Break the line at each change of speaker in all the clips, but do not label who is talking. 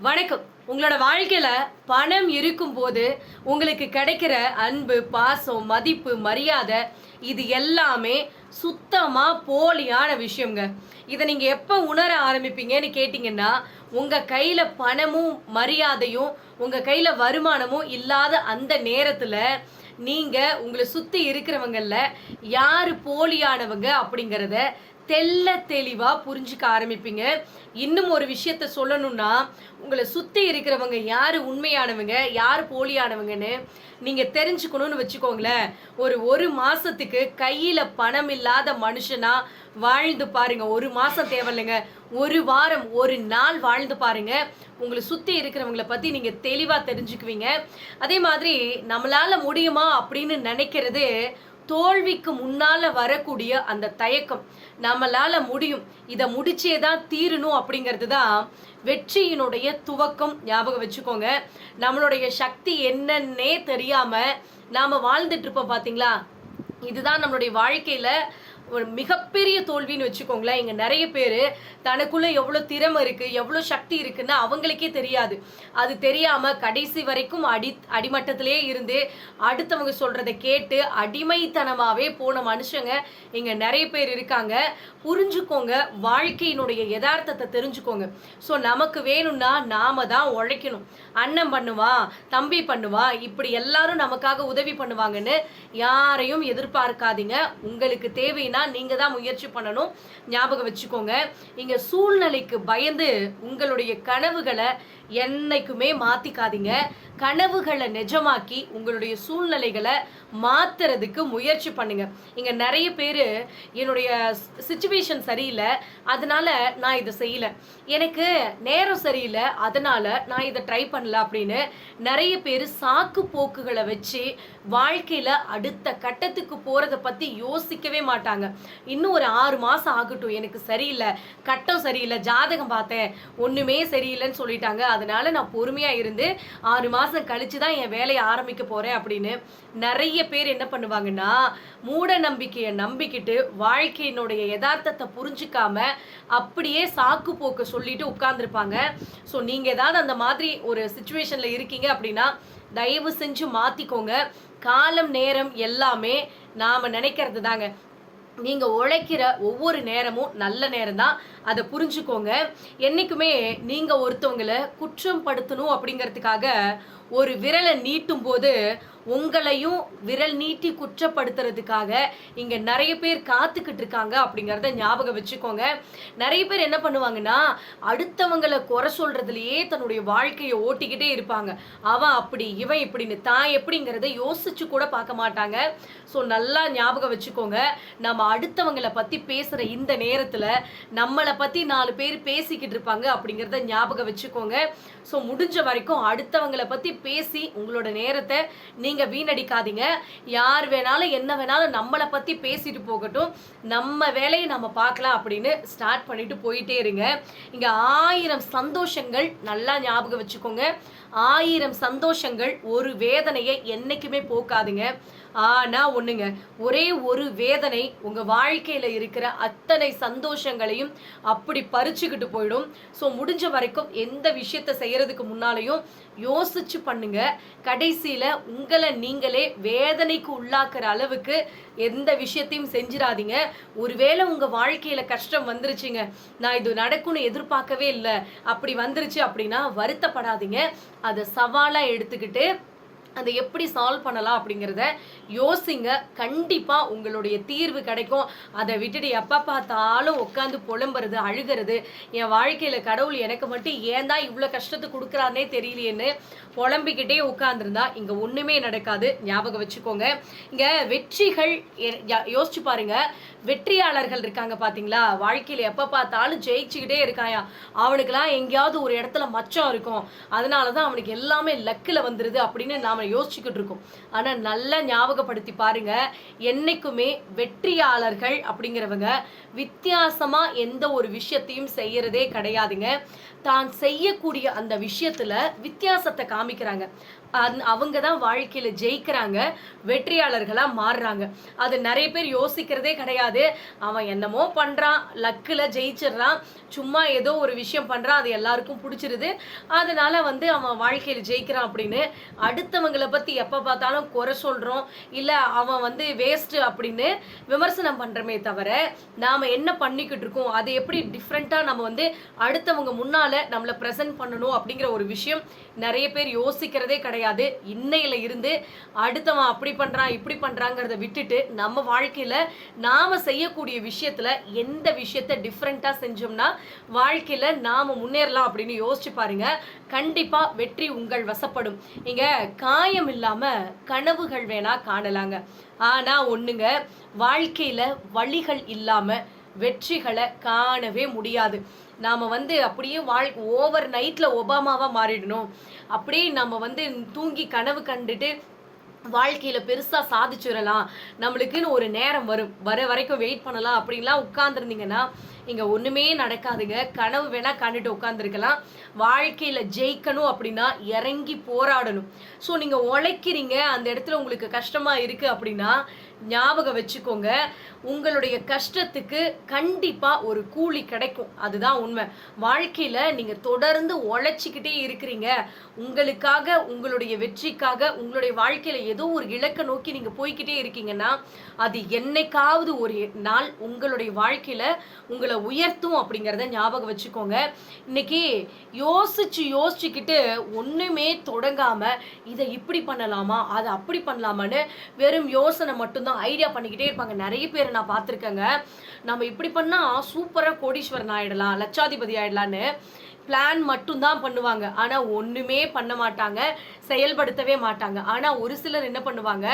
வணக்கம். உங்களோட வாழ்க்கையில் பணம் இருக்கும்போது உங்களுக்கு கிடைக்கிற அன்பு பாசம் மதிப்பு மரியாதை இது எல்லாமே சுத்தமாக போலியான விஷயங்க இதை நீங்கள் எப்போ உணர ஆரம்பிப்பீங்கன்னு கேட்டிங்கன்னா உங்கள் கையில் பணமும் மரியாதையும் உங்கள் கையில் வருமானமும் இல்லாத அந்த நேரத்தில் நீங்கள் உங்களை சுற்றி இருக்கிறவங்களில் யார் போலியானவங்க அப்படிங்கிறத தெல்ல தெளிவாக புரிஞ்சுக்க ஆரம்பிப்பீங்க. இன்னும் ஒரு விஷயத்த சொல்லணும்னா உங்களை சுற்றி இருக்கிறவங்க யார் உண்மையானவங்க யார் போலியானவங்கன்னு நீங்கள் தெரிஞ்சுக்கணும்னு வச்சுக்கோங்களேன். ஒரு ஒரு மாதத்துக்கு கையில் பணம் இல்லாத மனுஷனாக வாழ்ந்து பாருங்கள் ஒரு மாதம் தேவையில்லைங்க. ஒரு வாரம் ஒரு நாள் வாழ்ந்து பாருங்க. உங்களை சுற்றி இருக்கிறவங்கள பற்றி நீங்கள் தெளிவாக தெரிஞ்சுக்குவீங்க. அதே மாதிரி நம்மளால் முடியுமா அப்படின்னு நினைக்கிறது தோல்விக்கு முன்னால வரக்கூடிய அந்த தயக்கம் நம்மளால முடியும். இதை முடிச்சே தான் தீரணும் அப்படிங்கிறது தான் வெற்றியினுடைய துவக்கம். ஞாபகம் வச்சுக்கோங்க. நம்மளுடைய சக்தி என்னன்னே தெரியாம நாம வாழ்ந்துட்டு இருப்போம் பாத்தீங்களா? இதுதான் நம்மளுடைய வாழ்க்கையில ஒரு மிகப்பெரிய தோல்வின்னு வச்சுக்கோங்களேன். இங்கே நிறைய பேர் தனக்குள்ளே எவ்வளோ திறமை இருக்குது எவ்வளோ சக்தி இருக்குன்னு அவங்களுக்கே தெரியாது. அது தெரியாமல் கடைசி வரைக்கும் அடி அடிமட்டத்திலே இருந்து அடுத்தவங்க சொல்கிறத கேட்டு அடிமைத்தனமாகவே போன மனுஷங்க இங்கே நிறைய பேர் இருக்காங்க. புரிஞ்சுக்கோங்க வாழ்க்கையினுடைய யதார்த்தத்தை தெரிஞ்சுக்கோங்க. ஸோ நமக்கு வேணும்னா நாம தான் உழைக்கணும். அண்ணன் பண்ணுவான் தம்பி பண்ணுவான் இப்படி எல்லாரும் நமக்காக உதவி பண்ணுவாங்கன்னு யாரையும் எதிர்பார்க்காதீங்க. உங்களுக்கு தேவைன்னா நீங்க தான் முயற்சி பண்ணணும். ஞாபகம் வச்சுக்கோங்க. இங்க சூழ்நிலைக்கு பயந்து உங்களுடைய கனவுகளை என்னைக்குமே மாத்திக்காதீங்க. கனவுகளை நிஜமாக்கி உங்களுடைய சூழ்நிலைகளை மாத்துறதுக்கு முயற்சி பண்ணுங்க. இங்க நிறைய பேர் என்னுடைய சுச்சுவேஷன் சரியில்லை அதனால நான் இதை செய்யல. எனக்கு நேரம் சரியில்லை அதனால நான் இதை ட்ரை பண்ணல அப்படின்னு நிறைய பேர் சாக்கு போக்குகளை வச்சு வாழ்க்கையில அடுத்த கட்டத்துக்கு போறத பத்தி யோசிக்கவே மாட்டாங்க. இன்னும் ஒரு ஆறு மாசம் ஆகட்டும் எனக்கு சரியில்லை கட்டம் சரியில்லை ஜாதகம் பார்த்தேன் ஒண்ணுமே சரியில்லைன்னு சொல்லிட்டாங்க. அதனால நான் பொறுமையா இருந்து ஆறு மாசம் மாதம் கழிச்சு தான் என் வேலையை ஆரம்பிக்க போகிறேன் அப்படின்னு நிறைய பேர் என்ன பண்ணுவாங்கன்னா மூட நம்பிக்கையை நம்பிக்கிட்டு வாழ்க்கையினுடைய யதார்த்தத்தை புரிஞ்சுக்காம அப்படியே சாக்கு போக்க சொல்லிட்டு உட்கார்ந்துருப்பாங்க. ஸோ நீங்கள் ஏதாவது அந்த மாதிரி ஒரு சுச்சுவேஷனில் இருக்கீங்க அப்படின்னா தயவு செஞ்சு மாற்றிக்கோங்க காலம் நேரம் எல்லாமே நாம் நினைக்கிறது தாங்க. நீங்கள் உழைக்கிற ஒவ்வொரு நேரமும் நல்ல நேரம் தான். அதை புரிஞ்சுக்கோங்க. என்னைக்குமே நீங்கள் ஒருத்தவங்களை குற்றம் படுத்தணும் அப்படிங்கிறதுக்காக ஒரு விரலை நீட்டும் போது உங்களையும் விரல் நீட்டி குற்றப்படுத்துறதுக்காக இங்க நிறைய பேர் காத்துக்கிட்டு இருக்காங்க அப்படிங்கறத ஞாபகம் வச்சுக்கோங்க. நிறைய பேர் என்ன பண்ணுவாங்கன்னா அடுத்தவங்களை குறை சொல்றதுலயே தன்னுடைய வாழ்க்கையை ஓட்டிக்கிட்டே இருப்பாங்க. அவன் அப்படி இவன் இப்படின்னு தான் எப்படிங்கிறத யோசிச்சு கூட பார்க்க மாட்டாங்க. ஸோ நல்லா ஞாபகம் வச்சுக்கோங்க. நம்ம அடுத்தவங்களை பத்தி பேசுற இந்த நேரத்துல நம்மளை பத்தி நாலு பேர் பேசிக்கிட்டு இருப்பாங்க அப்படிங்கிறத ஞாபகம் வச்சுக்கோங்க. ஸோ முடிஞ்ச வரைக்கும் அடுத்தவங்களை பத்தி பேசி உங்களோட நேரத்தை நீங்க வீணடிக்காதீங்க. யார் வேணாலும் என்ன வேணாலும் நம்மளை பத்தி பேசிட்டு போகட்டும். நம்ம வேலையை நம்ம பார்க்கலாம் அப்படின்னு ஸ்டார்ட் பண்ணிட்டு போயிட்டே இருங்க. இங்க ஆயிரம் சந்தோஷங்கள் நல்லா ஞாபகம் வச்சுக்கோங்க. ஆயிரம் சந்தோஷங்கள் ஒரு வேதனையை என்னைக்குமே போக்காதுங்க. ஆனா ஒண்ணுங்க ஒரே ஒரு வேதனை உங்க வாழ்க்கையில இருக்கிற அத்தனை சந்தோஷங்களையும் அப்படி பறிச்சுக்கிட்டு போயிடும். ஸோ முடிஞ்ச வரைக்கும் எந்த விஷயத்த செய்யறதுக்கு முன்னாலையும் யோசிச்சு பண்ணுங்க. கடைசியில உங்களை நீங்களே வேதனைக்கு உள்ளாக்குற அளவுக்கு எந்த விஷயத்தையும் செஞ்சிடாதீங்க ஒருவேளை உங்க வாழ்க்கையில கஷ்டம் வந்துருச்சுங்க நான் இது நடக்கும்னு எதிர்பார்க்கவே இல்லை அப்படி வந்துருச்சு அப்படின்னா வருத்தப்படாதீங்க. அதை சவாலா எடுத்துக்கிட்டு அதை எப்படி சால்வ் பண்ணலாம் அப்படிங்கிறத யோசிங்க. கண்டிப்பாக உங்களுடைய தீர்வு கிடைக்கும். அதை விட்டுட்டு எப்போ பார்த்தாலும் உட்காந்து புலம்புறது அழுகிறது. என் வாழ்க்கையில் கடவுள் எனக்கு மட்டும் ஏன் தான் இவ்வளோ கஷ்டத்தை கொடுக்குறாருனே தெரியலையேன்னு புலம்பிக்கிட்டே உட்காந்துருந்தா இங்கே ஒன்றுமே நடக்காது. ஞாபகம் வச்சுக்கோங்க. இங்கே வெற்றிகள் யோசிச்சு பாருங்க. வெற்றியாளர்கள் இருக்காங்க பார்த்தீங்களா வாழ்க்கையில் எப்போ பார்த்தாலும் ஜெயிச்சுக்கிட்டே இருக்காயா? அவனுக்கெல்லாம் எங்கேயாவது ஒரு இடத்துல மச்சம் இருக்கும். அதனால தான் அவனுக்கு எல்லாமே லக்கில் வந்துடுது அப்படின்னு நாம் யோசிச்சுக்கிட்டு இருக்கோம் ஆனால் நல்லா ஞாபகப்படுத்தி பாருங்க. என்னைக்குமே வெற்றியாளர்கள் அப்படிங்கிறவங்க வித்தியாசமாக எந்த ஒரு விஷயத்தையும் செய்யறதே கிடையாதுங்க. தான் செய்யக்கூடிய அந்த விஷயத்தில் வித்தியாசத்தை காமிக்கிறாங்க. அவங்க தான் வாழ்க்கையில் ஜெயிக்கிறாங்க வெற்றியாளர்களாக மாறுறாங்க. அது நிறைய பேர் யோசிக்கிறதே கிடையாது. அவன் என்னமோ பண்ணுறான் லக்கில் ஜெயிச்சிடுறான் சும்மா ஏதோ ஒரு விஷயம் பண்ணுறான் அது எல்லாருக்கும் பிடிச்சிருது. அதனால வந்து அவன் வாழ்க்கையில் ஜெயிக்கிறான் அப்படின்னு அடுத்தவங்களை பற்றி எப்போ பார்த்தாலும் குறை சொல்கிறோம் இல்லை அவன் வந்து வேஸ்ட்டு அப்படின்னு விமர்சனம் பண்ணுறமே தவிர நாம் என்ன பண்ணிக்கிட்டு இருக்கோம் அதை எப்படி டிஃப்ரெண்ட்டாக நம்ம வந்து அடுத்தவங்க முன்னால் நம்மளை ப்ரெசென்ட் பண்ணணும் அப்படிங்கிற ஒரு விஷயம் நிறைய பேர் யோசிக்கிறதே கிடையாது. இன்னையில இருந்து அடுத்தவன் அப்படி பண்றான் இப்படி பண்றாங்கிறத விட்டுட்டு நம்ம வாழ்க்கையில நாம செய்யக்கூடிய விஷயத்துல எந்த விஷயத்த டிஃப்ரெண்டா செஞ்சோம்னா வாழ்க்கையில நாம முன்னேறலாம் அப்படின்னு யோசிச்சு பாருங்க. கண்டிப்பா வெற்றி உங்கள் வசப்படும். இங்க காயம் இல்லாம கனவுகள் வேணா காணலாங்க. ஆனா ஒண்ணுங்க வாழ்க்கையில வழிகள் இல்லாம வெற்றிகளை காணவே முடியாது. நாம் வந்து அப்படியே வாழ் ஓவர் நைட்டில் ஒபாமாவாக மாறிடணும். அப்படியே நம்ம வந்து தூங்கி கனவு கண்டுட்டு வாழ்க்கையில் பெருசாக சாதிச்சிடலாம். நம்மளுக்குன்னு ஒரு நேரம் வரும். வர வரைக்கும் வெயிட் பண்ணலாம். அப்படின்லாம் உட்காந்துருந்தீங்கன்னா இங்க ஒண்ணுமே நடக்காதுங்க. கனவு வேணா கண்டுட்டு உட்காந்துருக்கலாம் வாழ்க்கையில ஜெயிக்கணும் அப்படின்னா இறங்கி போராடணும். ஸோ நீங்க உழைக்கிறீங்க. அந்த இடத்துல உங்களுக்கு கஷ்டமா இருக்கு அப்படின்னா ஞாபகம் வச்சுக்கோங்க. உங்களுடைய கஷ்டத்துக்கு கண்டிப்பா ஒரு கூலி கிடைக்கும். அதுதான் உண்மை. வாழ்க்கையில நீங்க தொடர்ந்து உழைச்சிக்கிட்டே இருக்கிறீங்க. உங்களுக்காக உங்களுடைய வெற்றிக்காக உங்களுடைய வாழ்க்கையில ஏதோ ஒரு இலக்கை நோக்கி நீங்க போய்க்கிட்டே இருக்கீங்கன்னா அது என்னைக்காவது ஒரு நாள் உங்களுடைய வாழ்க்கையில உங்களை உயர்த்தும் அப்படிங்கிறத ஞாபகம் வச்சுக்கோங்க. இன்னைக்கு யோசிச்சு யோசிச்சுக்கிட்டு ஒன்றுமே தொடங்காமல் இதை இப்படி பண்ணலாமா அதை அப்படி பண்ணலாமான்னு வெறும் யோசனை மட்டும்தான் ஐடியா பண்ணிக்கிட்டே இருப்பாங்க. நிறைய பேர் நான் பார்த்துருக்கேங்க. நம்ம இப்படி பண்ணால் சூப்பராக கோடீஸ்வரன் ஆகிடலாம் லட்சாதிபதி ஆயிடலான்னு பிளான் மட்டும்தான் பண்ணுவாங்க. ஆனால் ஒன்றுமே பண்ண மாட்டாங்க செயல்படுத்தவே மாட்டாங்க. ஆனால் ஒரு சிலர் என்ன பண்ணுவாங்க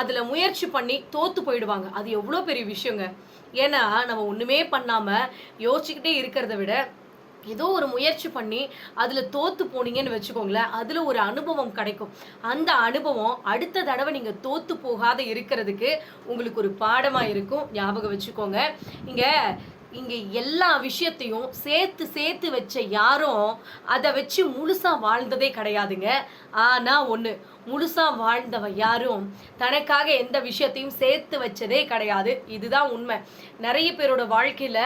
அதில் முயற்சி பண்ணி தோற்று போயிடுவாங்க. அது எவ்வளோ பெரிய விஷயங்க. ஏன்னா நம்ம ஒன்றுமே பண்ணாமல் யோசிச்சுக்கிட்டே இருக்கிறத விட ஏதோ ஒரு முயற்சி பண்ணி அதில் தோற்று போனீங்கன்னு வச்சுக்கோங்களேன் அதில் ஒரு அனுபவம் கிடைக்கும். அந்த அனுபவம் அடுத்த தடவை நீங்கள் தோற்று போகாத இருக்கிறதுக்கு உங்களுக்கு ஒரு பாடமாக இருக்கும். ஞாபகம் வச்சுக்கோங்க. இங்கே இங்கே எல்லா விஷயத்தையும் சேர்த்து சேர்த்து வச்ச யாரும் அதை வச்சு முழுசாக வாழ்ந்ததே கிடையாதுங்க. ஆனால் ஒன்று முழுசாக வாழ்ந்தவன் யாரும் தனக்காக எந்த விஷயத்தையும் சேர்த்து வச்சதே கிடையாது. இதுதான் உண்மை. நிறைய பேரோட வாழ்க்கையில்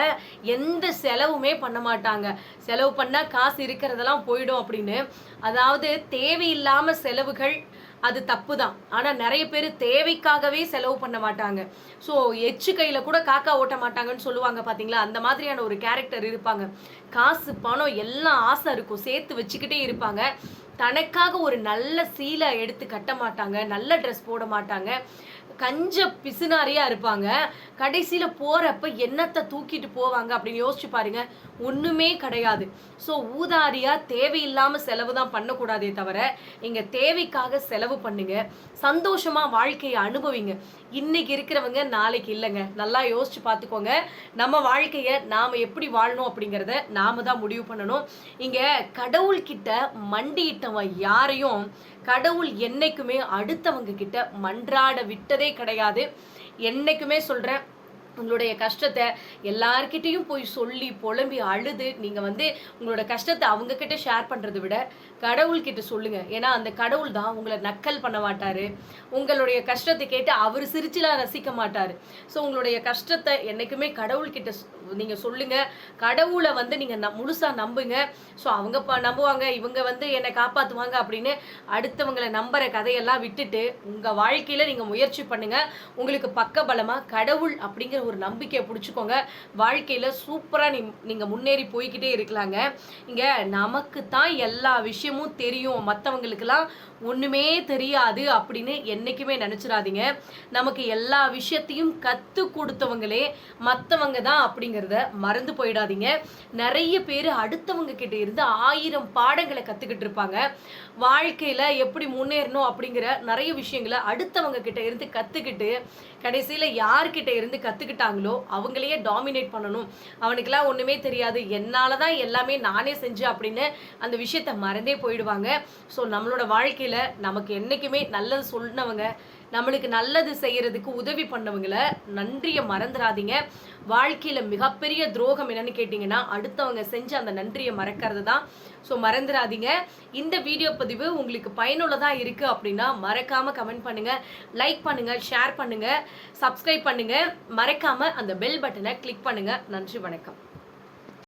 எந்த செலவுமே பண்ண மாட்டாங்க. செலவு பண்ணால் காசு இருக்கிறதெல்லாம் போயிடும் அப்படின்னு. அதாவது தேவையில்லாமல் செலவுகள் அது தப்பு தான் ஆனால் நிறைய பேர் தேவைக்காகவே செலவு பண்ண மாட்டாங்க. ஸோ எச்சு கையில் கூட காக்கா ஓட்ட மாட்டாங்கன்னு சொல்லுவாங்க பார்த்தீங்களா அந்த மாதிரியான ஒரு கேரக்டர் இருப்பாங்க. காசு பணம் எல்லாம் ஆசை இருக்கும். சேர்த்து வச்சுக்கிட்டே இருப்பாங்க. தனக்காக ஒரு நல்ல சீலை எடுத்து கட்ட மாட்டாங்க. நல்ல ட்ரெஸ் போட மாட்டாங்க. கஞ்ச பிசுனாரியா இருப்பாங்க. கடைசியில் போகிறப்ப என்னத்தை தூக்கிட்டு போவாங்க அப்படின்னு யோசிச்சு பாருங்க. ஒன்றுமே கிடையாது. ஸோ ஊதாரியாக தேவையில்லாமல் செலவு தான் பண்ணக்கூடாதே தவிர இங்கே தேவைக்காக செலவு பண்ணுங்க. சந்தோஷமாக வாழ்க்கையை அனுபவிங்க. இன்னைக்கு இருக்கிறவங்க நாளைக்கு இல்லைங்க. நல்லா யோசிச்சு பார்த்துக்கோங்க. நம்ம வாழ்க்கையை நாம் எப்படி வாழணும் அப்படிங்கிறத நாம தான் முடிவு பண்ணணும். இங்கே கடவுள்கிட்ட மண்டியிட்டவன் யாரையும் கடவுள் என்னைக்குமே அடுத்தவங்க கிட்ட மன்றாட விட்டதே கிடையாது. என்னைக்குமே சொல்கிறேன் உங்களுடைய கஷ்டத்தை எல்லார்கிட்டயும் போய் சொல்லி புலம்பி அழுது நீங்கள் வந்து உங்களோட கஷ்டத்தை அவங்கக்கிட்ட ஷேர் பண்ணுறதை விட கடவுள்கிட்ட சொல்லுங்கள் ஏன்னா அந்த கடவுள் தான் உங்களை நக்கல் பண்ண மாட்டார். உங்களுடைய கஷ்டத்தை கேட்டு அவர் சிரிச்சுலாம் ரசிக்க மாட்டார். ஸோ உங்களுடைய கஷ்டத்தை என்னைக்குமே கடவுள்கிட்ட நீங்கள் சொல்லுங்கள் கடவுளை வந்து நீங்கள் ந- முழுசாக நம்புங்க. ஸோ அவங்க ப- நம்புவாங்க. இவங்க வந்து என்னை காப்பாற்றுவாங்க அப்படின்னு அடுத்தவங்களை நம்புற கதையெல்லாம் விட்டுட்டு உங்கள் வாழ்க்கையில் நீங்கள் முயற்சி பண்ணுங்கள் உங்களுக்கு பக்கபலமாக கடவுள் அப்படிங்கிற ஒரு நம்பிக்கையை பிடிச்சிக்கோங்க. வாழ்க்கையில் சூப்பராக நீ நீங்கள் முன்னேறி போய்கிட்டே இருக்கலாங்க. இங்கே நமக்கு தான் எல்லா விஷயமும் தெரியும். மற்றவங்களுக்கெல்லாம் ஒன்றுமே தெரியாது அப்படின்னு என்றைக்குமே நினச்சிடாதீங்க. நமக்கு எல்லா விஷயத்தையும் கற்றுக் கொடுத்தவங்களே மற்றவங்க தான் அப்படிங்கிறத மறந்து போயிடாதீங்க. நிறைய பேர் அடுத்தவங்க கிட்ட இருந்து ஆயிரம் பாடங்களை கற்றுக்கிட்டு இருப்பாங்க. வாழ்க்கையில் எப்படி முன்னேறணும் அப்படிங்கிற நிறைய விஷயங்களை அடுத்தவங்க கிட்ட இருந்து கற்றுக்கிட்டு கடைசியில் யார்கிட்ட இருந்து கற்றுக்கிட்டாங்களோ அவங்களையே டாமினேட் பண்ணணும். அவனுக்கெல்லாம் ஒன்றுமே தெரியாது. என்னால் தான் எல்லாமே நானே செஞ்சேன் அப்படின்னு அந்த விஷயத்த மறந்தே போயிடுவாங்க. ஸோ நம்மளோட வாழ்க்கையில் நமக்கு என்னைக்குமே நல்லது சொன்னவங்க நம்மளுக்கு நல்லது செய்யறதுக்கு உதவி பண்ணவங்களை நன்றியை மறந்துடாதீங்க. வாழ்க்கையில் மிகப்பெரிய துரோகம் என்னன்னு கேட்டிங்கன்னா அடுத்தவங்க செஞ்சு அந்த நன்றியை மறக்கிறது தான் ஸோ மறந்துடாதீங்க. இந்த வீடியோ பதிவு உங்களுக்கு பயனுள்ளதாக இருக்குது அப்படின்னா மறக்காமல் கமெண்ட் பண்ணுங்கள் லைக் பண்ணுங்கள் ஷேர் பண்ணுங்கள் சப்ஸ்கிரைப் பண்ணுங்கள் மறக்காமல் அந்த பெல் பட்டனை கிளிக் பண்ணுங்கள் நன்றி வணக்கம்.